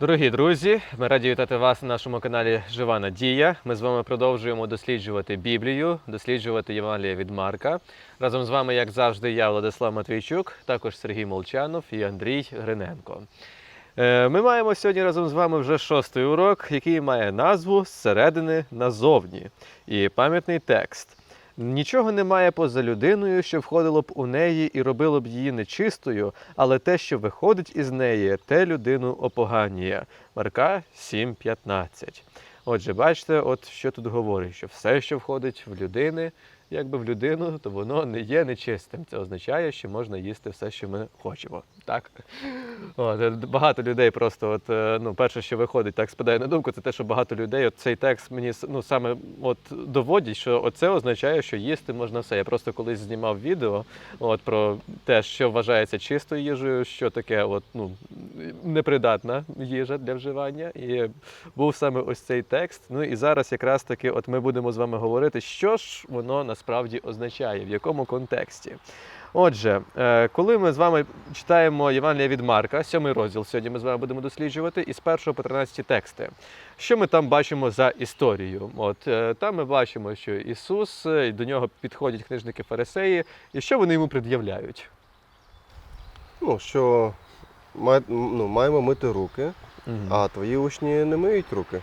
Дорогі друзі, ми раді вітати вас на нашому каналі Жива Надія. Ми з вами продовжуємо досліджувати Біблію, досліджувати Євангелія від Марка. Разом з вами, як завжди, я Владислав Матвійчук, також Сергій Молчанов і Андрій Гриненко. Е, Ми маємо сьогодні разом з вами вже шостий урок, який має назву Зсередини назовні і пам'ятний текст. Нічого немає поза людиною, що входило б у неї і робило б її нечистою, але те, що виходить із неї, те людину опоганює. Марка 7.15. Отже, бачите, от що тут говорить, що все, що входить в людини, якби в людину, то воно не є нечистим. Це означає, що можна їсти все, що ми хочемо. Так? От, е, багато людей просто, от, е, ну, перше, що виходить, так спадає на думку, це те, що багато людей, от цей текст мені ну, саме от, доводять, що це означає, що їсти можна все. Я просто колись знімав відео от, про те, що вважається чистою їжею, що таке от, ну, непридатна їжа для вживання. І був саме ось цей текст. Ну і зараз якраз таки от ми будемо з вами говорити, що ж воно насправді означає, в якому контексті. Отже, е, коли ми з вами читаємо Євангелія від Марка, сьомий розділ, сьогодні ми з вами будемо досліджувати, із 1 по 13 тексти. Що ми там бачимо за історію? От е, там ми бачимо, що Ісус е, до нього підходять книжники фарисеї, і що вони йому пред'являють? Ну, що ну, маємо мити руки, Мгм. а твої учні не миють руки.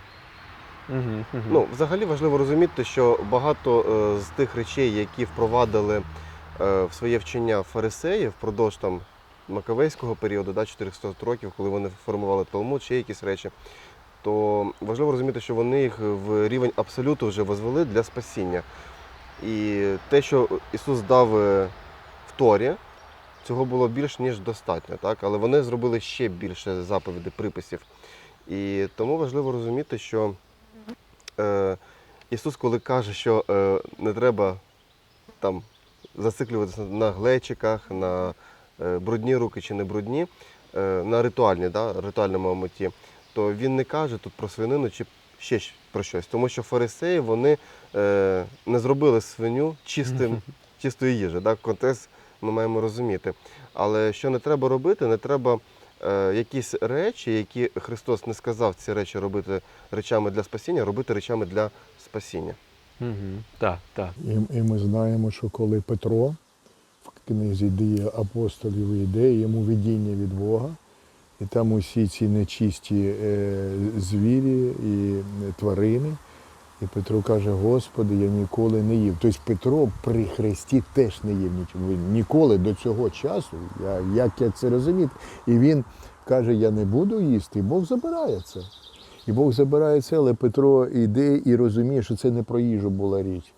Ну, взагалі важливо розуміти, що багато е, з тих речей, які впровадили е, в своє вчення фарисеї впродовж там Маковейського періоду, да, 400 років, коли вони формували Талмуд, ще якісь речі, то важливо розуміти, що вони їх в рівень абсолюту вже возвели для спасіння. І те, що Ісус дав е, в Торі, цього було більш ніж достатньо, так? але вони зробили ще більше заповідей, приписів. І тому важливо розуміти, що е, Ісус, коли каже, що е, не треба там зациклюватися на глечиках, на е, брудні руки чи не брудні, е, на ритуальні, да, ритуальному меті, то він не каже тут про свинину чи ще про щось. Тому що фарисеї вони е, не зробили свиню чистим, чистої їжі. Да? Контекст ми маємо розуміти. Але що не треба робити, не треба якісь речі, які Христос не сказав ці речі робити речами для спасіння, робити речами для спасіння. Мгм. Так, так. І, і ми знаємо, що коли Петро в книзі дії апостолів йде, йому видіння від Бога, і там усі ці нечисті е, звірі і тварини. І Петро каже, Господи, я ніколи не їв. Тобто Петро при Христі теж не їв нічого. Він ніколи до цього часу, я, як я це розумію, і він каже, я не буду їсти, і Бог забирає це. І Бог забирає це, але Петро йде і розуміє, що це не про їжу була річ.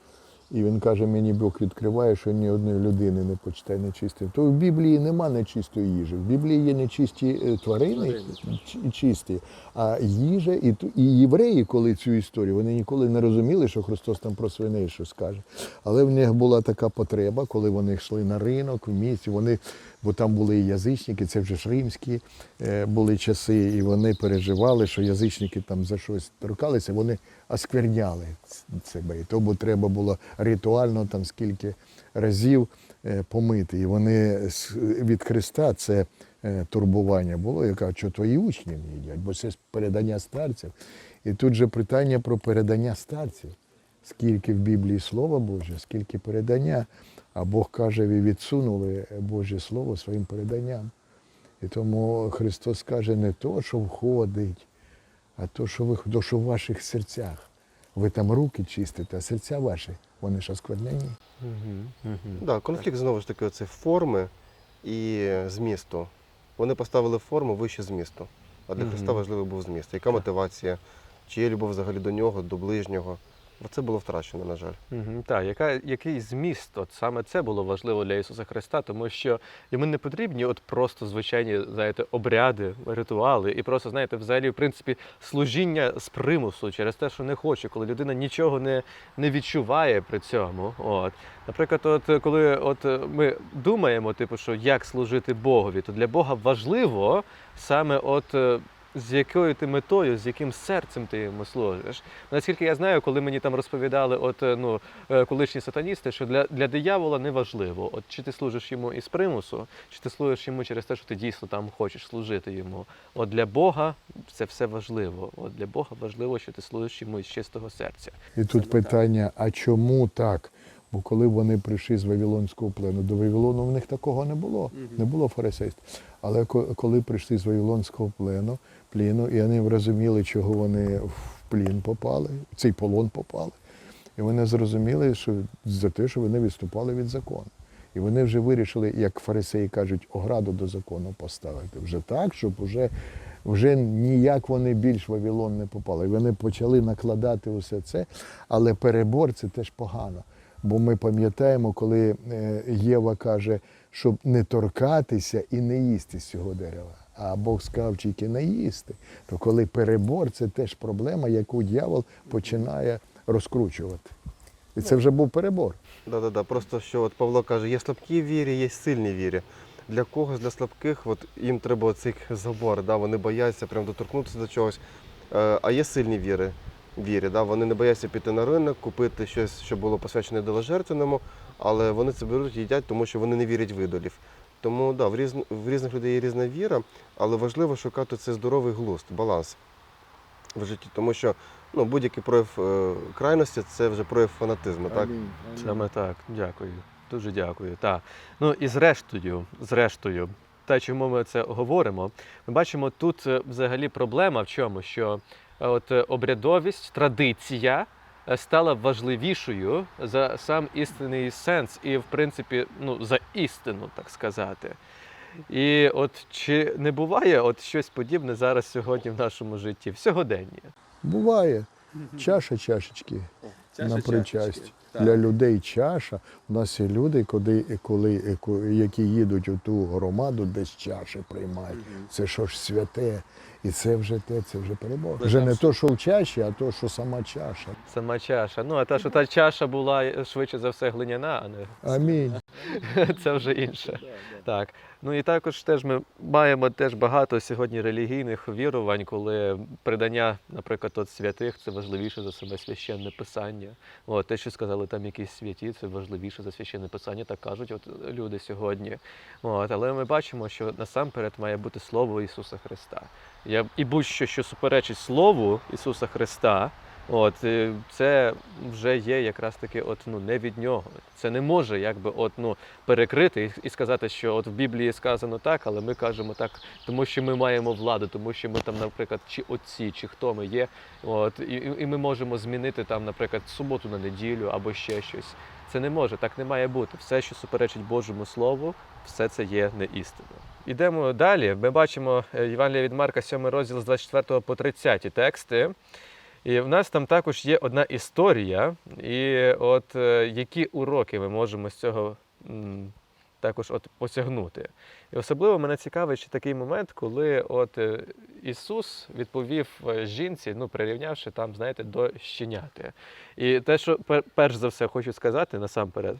І він каже, мені Бог відкриває, що ні одної людини не почитай нечистим. То в Біблії нема нечистої їжі. В Біблії є нечисті е, тварини, чисті, а їжа і, і євреї, коли цю історію, вони ніколи не розуміли, що Христос там про свиней щось каже. Але в них була така потреба, коли вони йшли на ринок в місті, вони, бо там були і язичники, це вже ж римські е, були часи, і вони переживали, що язичники там за щось торкалися, вони оскверняли себе. І тому треба було ритуально там скільки разів е, помити. І вони з- від Христа це е, турбування було, яка що твої учні не їдять, бо це передання старців. І тут же питання про передання старців. Скільки в Біблії Слова Боже, скільки передання. А Бог каже, ви відсунули Боже Слово своїм переданням. І тому Христос каже не то, що входить, а то, що ви то, що в ваших серцях. Ви там руки чистите, а серця ваші, вони ж осквернені. Да, конфлікт знову ж таки оце форми і змісту. Вони поставили форму вище змісту. А для Христа важливий був зміст. Яка мотивація? Чи є любов взагалі до нього, до ближнього? Оце було втрачено, на жаль. Мгм, Так, яка, який зміст? От саме це було важливо для Ісуса Христа, тому що йому не потрібні от просто звичайні, знаєте, обряди, ритуали, і просто, знаєте, взагалі, в принципі, служіння з примусу через те, що не хоче, коли людина нічого не, не відчуває при цьому. От. Наприклад, от коли от е, ми думаємо, типу, що як служити Богові, то для Бога важливо саме от. З якою ти метою, з яким серцем ти йому служиш. Наскільки я знаю, коли мені там розповідали, от е, ну е, колишні сатаністи, що для, для диявола не важливо, от чи ти служиш йому із примусу, чи ти служиш йому через те, що ти дійсно там хочеш служити йому. От для Бога це все важливо. От для Бога важливо, що ти служиш йому із чистого серця. І тут питання: а чому так? Бо коли вони прийшли з Вавилонського плену, до Вавилону в них такого не було, не було фарисейства. Але коли прийшли з Вавилонського плену, пліну, і вони розуміли, чого вони в плін попали, в цей полон попали. І вони зрозуміли, що за те, що вони відступали від закону. І вони вже вирішили, як фарисеї кажуть, ограду до закону поставити. Вже так, щоб вже, вже ніяк вони більш в Вавилон не попали. І вони почали накладати усе це, але перебор це теж погано. Бо ми пам'ятаємо, коли е, Єва каже, щоб не торкатися і не їсти з цього дерева. А Бог сказав тільки не їсти. То коли перебор, це теж проблема, яку дьявол починає розкручувати. І це вже був перебор. Да, да, да. Просто що от Павло каже, є слабкі вірі, є сильні вірі. Для когось, для слабких, от їм треба оцей забор, да, вони бояться прям доторкнутися до чогось. Е, а є сильні віри, вірі, да, вони не бояться піти на ринок, купити щось, що було посвячене доложертвеному, але вони це беруть і їдять, тому що вони не вірять в ідолів. Тому да, в, різн, в різних людей є різна віра, але важливо шукати цей здоровий глузд, баланс в житті, тому що ну, будь-який прояв е, крайності це вже прояв фанатизму. Так? Саме так, дякую. Дуже дякую. Так. Ну і зрештою, зрештою, те, чому ми це говоримо, ми бачимо тут е, взагалі проблема в чому, що от е, обрядовість, традиція е, стала важливішою за сам істинний сенс і, в принципі, ну, за істину, так сказати. І от чи не буває от щось подібне зараз сьогодні в нашому житті, в сьогоденні? Буває. Чаша чашечки на причасть. Для людей чаша. У нас є люди, коли, коли, які їдуть у ту громаду, десь чаші приймають. Це що ж святе. І це вже те, це вже перемога. Вже не то, що в чаші, а то, що сама чаша. Сама чаша. Ну, а та, що та чаша була е, швидше за все глиняна, а не Амінь. це вже інше. Так. Ну і також теж ми маємо теж багато сьогодні релігійних вірувань, коли придання, наприклад, от святих це важливіше за саме священне писання. От, те, що сказали там якісь святі, це важливіше за священне писання, так кажуть от люди сьогодні. От, але ми бачимо, що насамперед має бути слово Ісуса Христа. Я, і будь-що, що суперечить Слову Ісуса Христа, От е, це вже є якраз таки, от ну не від нього. Це не може якби от ну перекрити і, сказати, що от в Біблії сказано так, але ми кажемо так, тому що ми маємо владу, тому що ми там, наприклад, чи отці, чи хто ми є. От і, і ми можемо змінити там, наприклад, суботу на неділю або ще щось. Це не може, так не має бути. Все, що суперечить Божому Слову, все це є не істиною. Ідемо далі. Ми бачимо е, Євангелія від Марка, 7 розділ з 24 по 30 тексти. І в нас там також є одна історія, і от е, які уроки ми можемо з цього також от посягнути. І особливо мене цікавить ще такий момент, коли от е, Ісус відповів е, жінці, ну прирівнявши там, знаєте, до щеняти. І те, що перш за все хочу сказати насамперед,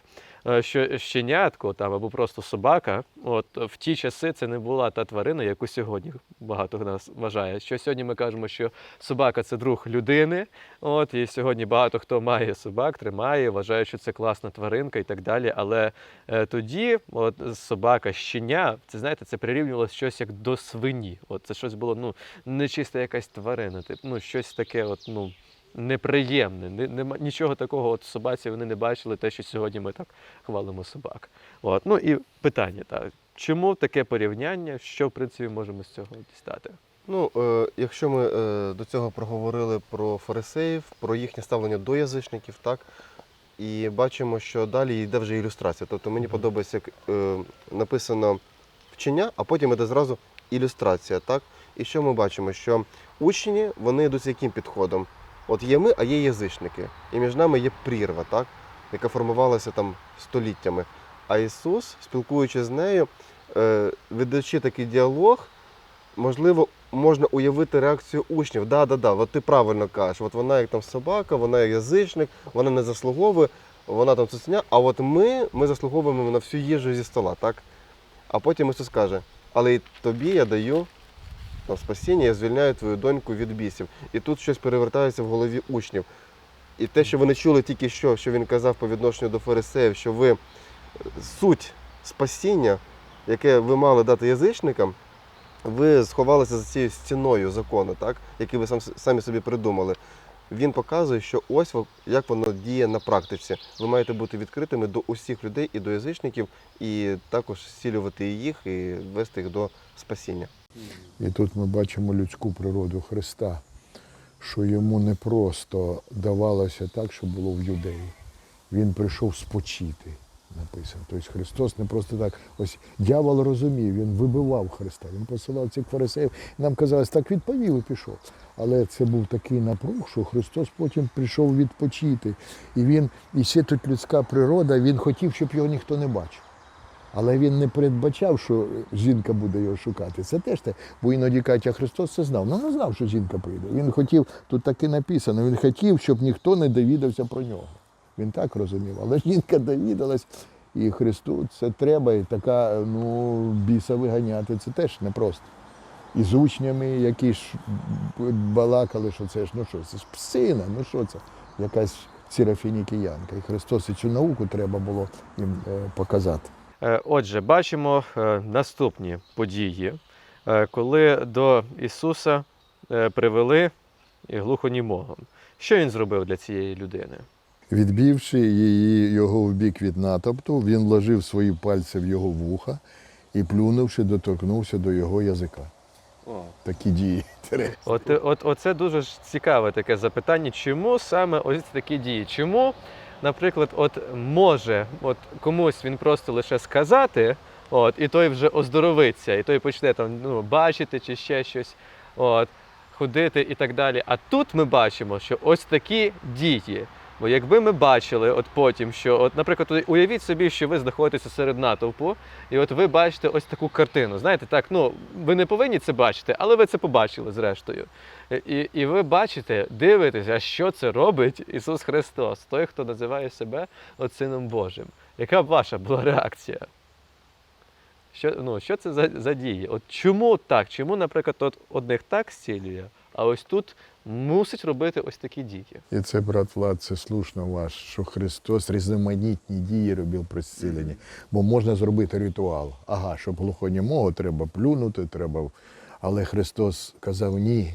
е, що щенятко там або просто собака, от в ті часи це не була та тварина, яку сьогодні багато нас вважає. Що сьогодні ми кажемо, що собака це друг людини. От і сьогодні багато хто має собак, тримає, вважає, що це класна тваринка і так далі. Але тоді, от собака, щеня, це знаєте, це прирівнювалося щось як до свині. От це щось було ну нечиста якась тварина, тип, ну щось таке, от ну. Неприємне, не, нема, нічого такого от собаці вони не бачили, те, що сьогодні ми так хвалимо собак. От. Ну і питання, так, чому таке порівняння, що в принципі можемо з цього дістати? Ну, е, якщо ми е, до цього проговорили про фарисеїв, про їхнє ставлення до язичників, так, і бачимо, що далі йде вже ілюстрація. Тобто мені Мгм. подобається, як е, написано вчення, а потім йде зразу ілюстрація. Так? І що ми бачимо? Що учні вони йдуть з яким підходом? От є ми, а є язичники. І між нами є прірва, так? яка формувалася там століттями. А Ісус, спілкуючись з нею, е, ведучи такий діалог, можливо, можна уявити реакцію учнів. Да, да, да, от ти правильно кажеш. От вона як там собака, вона як язичник, вона не заслуговує, вона там цуценя, а от ми, ми заслуговуємо на всю їжу зі стола, так? А потім Ісус каже, але й тобі я даю там, спасіння, я звільняю твою доньку від бісів. І тут щось перевертається в голові учнів. І те, що вони чули тільки що, що він казав по відношенню до фарисеїв, що ви суть спасіння, яке ви мали дати язичникам, ви сховалися за цією стіною закону, так? який ви сам, самі собі придумали. Він показує, що ось як воно діє на практиці. Ви маєте бути відкритими до усіх людей і до язичників, і також зцілювати їх і вести їх до спасіння. І тут ми бачимо людську природу Христа, що йому не просто давалося так, що було в юдеї. Він прийшов спочити, написано. Тобто Христос не просто так. Ось дьявол розумів, він вибивав Христа, він посилав цих фарисеїв. Нам казалось, так відповів і пішов. Але це був такий напруг, що Христос потім прийшов відпочити. І він, і ще тут людська природа, він хотів, щоб його ніхто не бачив. Але він не передбачав, що жінка буде його шукати. Це теж те. Бо іноді кажуть, а Христос це знав. Ну не знав, що жінка прийде. Він хотів, тут так і написано, він хотів, щоб ніхто не довідався про нього. Він так розумів. Але жінка довідалась, і Христу це треба, і така, ну, біса виганяти, це теж непросто. І з учнями, які ж балакали, що це ж, ну що, це ж псина, ну що це? Якась сірафінікіянка. І Христос і цю науку треба було їм е, показати. Е, Отже, бачимо е, наступні події, коли до Ісуса привели глухонімого. Що він зробив для цієї людини? Відбивши її його в бік від натовпу, він вложив свої пальці в його вуха і, плюнувши, доторкнувся до його язика. Такі дії. От, от, оце дуже ж цікаве таке запитання, чому саме ось такі дії? Чому, наприклад, от може от комусь він просто лише сказати, от, і той вже оздоровиться, і той почне там ну, бачити чи ще щось, от, ходити і так далі. А тут ми бачимо, що ось такі дії. Бо якби ми бачили от потім, що, от, наприклад, уявіть собі, що ви знаходитеся серед натовпу, і от ви бачите ось таку картину. Знаєте, так, ну ви не повинні це бачити, але ви це побачили зрештою. І, і ви бачите, дивитеся, що це робить Ісус Христос, той, хто називає себе Сином Божим. Яка б ваша була реакція? Що, ну, що це за, за дії? От чому так? Чому, наприклад, от одних так зцілює, а ось тут мусить робити ось такі дії? І це, брат Влад, це слушно ваш, що Христос різноманітні дії робив при зціленні. Бо можна зробити ритуал. Ага, щоб глухонімого треба плюнути, треба. Але Христос казав ні.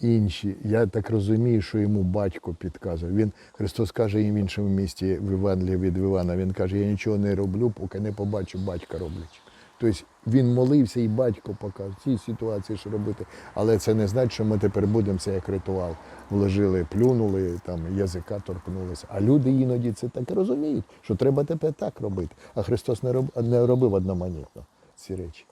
Інші, я так розумію, що йому батько підказує. Він Христос каже їм в іншому місті в Євангелії від Івана. Він каже: Я нічого не роблю, поки не побачу батька роблять. Тобто він молився і батько показав в цій ситуації, що робити. Але це не значить, що ми тепер будемо це як ритуал. Вложили, плюнули, там язика торкнулися. А люди іноді це так розуміють, що треба тепер так робити. А Христос не робив одноманітно ці речі.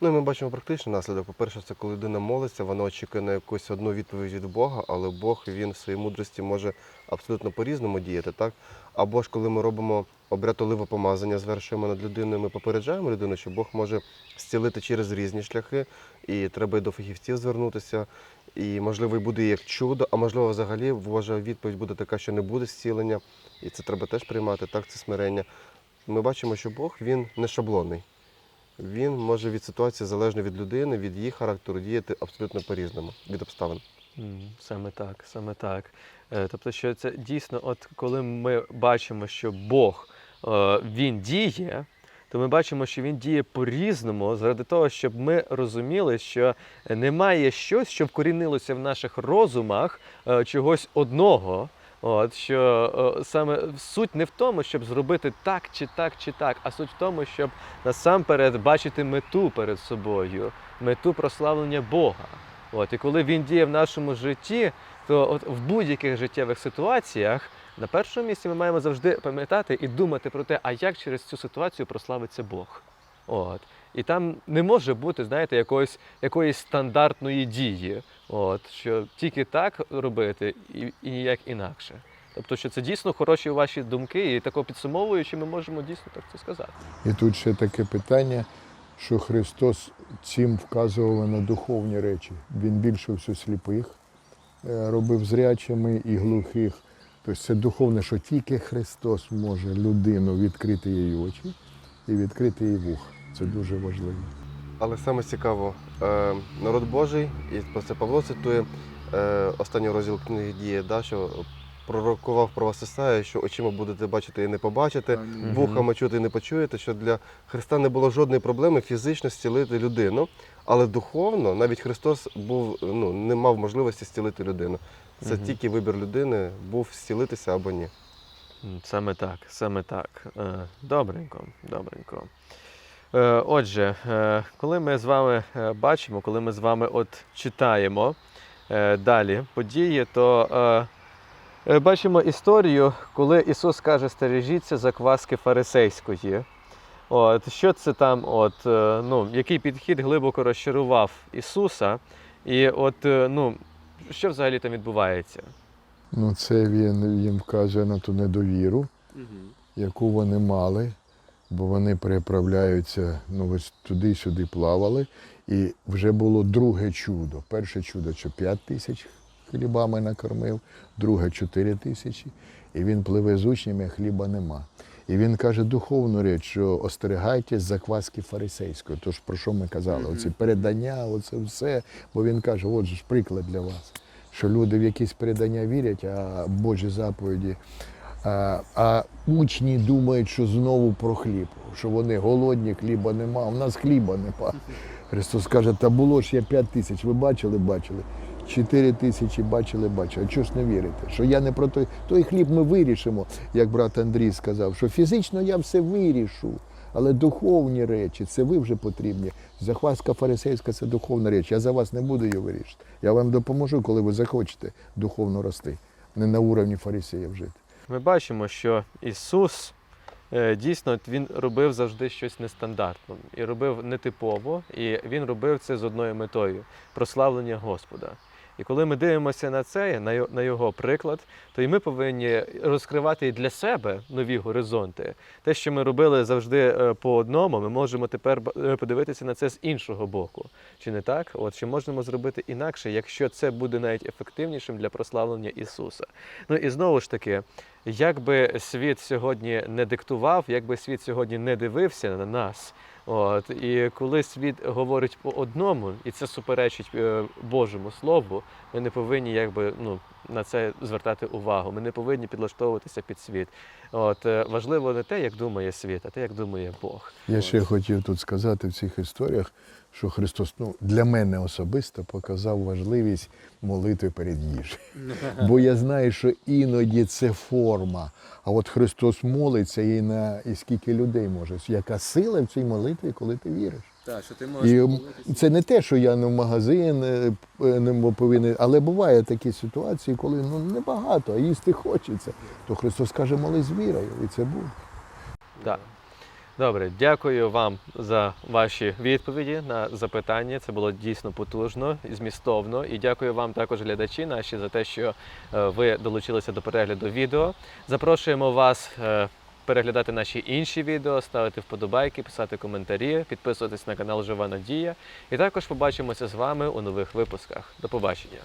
Ну і ми бачимо практичний наслідок. По-перше, це коли людина молиться, вона очікує на якусь одну відповідь від Бога, але Бог він в своїй мудрості може абсолютно по-різному діяти, так? Або ж коли ми робимо обряд оливопомазання, звершуємо над людиною, ми попереджаємо людину, що Бог може зцілити через різні шляхи, і треба і до фахівців звернутися. І можливо і буде як чудо, а можливо, взагалі Божа відповідь буде така, що не буде зцілення, і це треба теж приймати, так, це смирення. Ми бачимо, що Бог він не шаблонний. Він може від ситуації залежно від людини, від її характеру діяти абсолютно по-різному, від обставин. Саме так, саме так. Е, Тобто, що це дійсно, от коли ми бачимо, що Бог е, він діє, то ми бачимо, що він діє по-різному, заради того, щоб ми розуміли, що немає щось, що вкорінилося в наших розумах е, чогось одного. От що саме суть не в тому, щоб зробити так чи так чи так, а суть в тому, щоб насамперед бачити мету перед собою, мету прославлення Бога. От, і коли він діє в нашому житті, то от в будь-яких життєвих ситуаціях на першому місці ми маємо завжди пам'ятати і думати про те, а як через цю ситуацію прославиться Бог. От. І там не може бути, знаєте, якоїсь, якоїсь стандартної дії, от, що тільки так робити і, і ніяк інакше. Тобто, що це дійсно хороші ваші думки, і тако підсумовуючи, ми можемо дійсно так це сказати. І тут ще таке питання, що Христос цим вказував на духовні речі. Він більше все сліпих е, робив зрячими і глухих. Тобто це духовне, що тільки Христос може людину відкрити її очі і відкрити її вуха. Це дуже важливо. Але саме цікаво, е, народ Божий, і про це Павло цитує е, останній розділ книги дії, да, що пророкував про вас Ісая, що очима будете бачити і не побачите, вухами чути і не почуєте, що для Христа не було жодної проблеми фізично зцілити людину, але духовно навіть Христос був, ну, не мав можливості зцілити людину. Це тільки вибір людини був зцілитися або ні. Саме так, саме так. Е, Добренько, добренько. Е, Отже, е, коли ми з вами е, бачимо, коли ми з вами от читаємо далі події, то бачимо історію, коли Ісус каже, стережіться закваски фарисейської. От, що це там, от, ну, який підхід глибоко розчарував Ісуса, і от, ну, що взагалі там відбувається? Ну, це він їм вказує на ту недовіру, яку вони мали, бо вони переправляються, ну ось туди-сюди плавали. І вже було друге чудо. Перше чудо, що 5 тисяч хлібами накормив, друге 4 тисячі. І він пливе з учнями, хліба нема. І він каже духовну річ, що остерігайтесь закваски фарисейської. Тож про що ми казали? Оці передання, оце все. Бо він каже, от же ж приклад для вас, що люди в якісь передання вірять, а Божі заповіді. А, а учні думають, що знову про хліб, що вони голодні, хліба нема, у нас хліба нема. Христос каже, та було ж я 5 тисяч, ви бачили, бачили. 4 тисячі бачили, бачили. А чого ж не вірите? Що я не про той, той хліб ми вирішимо, як брат Андрій сказав, що фізично я все вирішу, але духовні речі, це ви вже потрібні. Захваска фарисейська це духовна річ. Я за вас не буду її вирішити. Я вам допоможу, коли ви захочете духовно рости, не на уровні фарисеїв жити. Ми бачимо, що Ісус е, дійсно Він робив завжди щось нестандартне і робив нетипово, і Він робив це з одною метою прославлення Господа. І коли ми дивимося на це, на його, приклад, то і ми повинні розкривати і для себе нові горизонти. Те, що ми робили завжди е, по одному, ми можемо тепер е, подивитися на це з іншого боку. Чи не так? От чи можемо зробити інакше, якщо це буде навіть ефективнішим для прославлення Ісуса? Ну і знову ж таки, як би світ сьогодні не диктував, як би світ сьогодні не дивився на нас. От і коли світ говорить по одному, і це суперечить е, Божому Слову, ми не повинні якби ну на це звертати увагу. Ми не повинні підлаштовуватися під світ. От е, важливо не те, як думає світ, а те, як думає Бог. Я ще хотів тут сказати в цих історіях, що Христос ну, для мене особисто показав важливість молитви перед їжею. Бо я знаю, що іноді це форма. А от Христос молиться і на і скільки людей може. Яка сила в цій молитві, коли ти віриш? Так, що ти І м, це не те, що я не в магазин е, е, не повинен, але буває такі ситуації, коли ну небагато, а їсти хочеться. То Христос каже, молись з вірою, і це буде. Так. Добре, дякую вам за ваші відповіді на запитання. Це було дійсно потужно і змістовно. І дякую вам також, глядачі наші, за те, що е, ви долучилися до перегляду відео. Запрошуємо вас е, переглядати наші інші відео, ставити вподобайки, писати коментарі, підписуватись на канал Жива Надія. І також побачимося з вами у нових випусках. До побачення.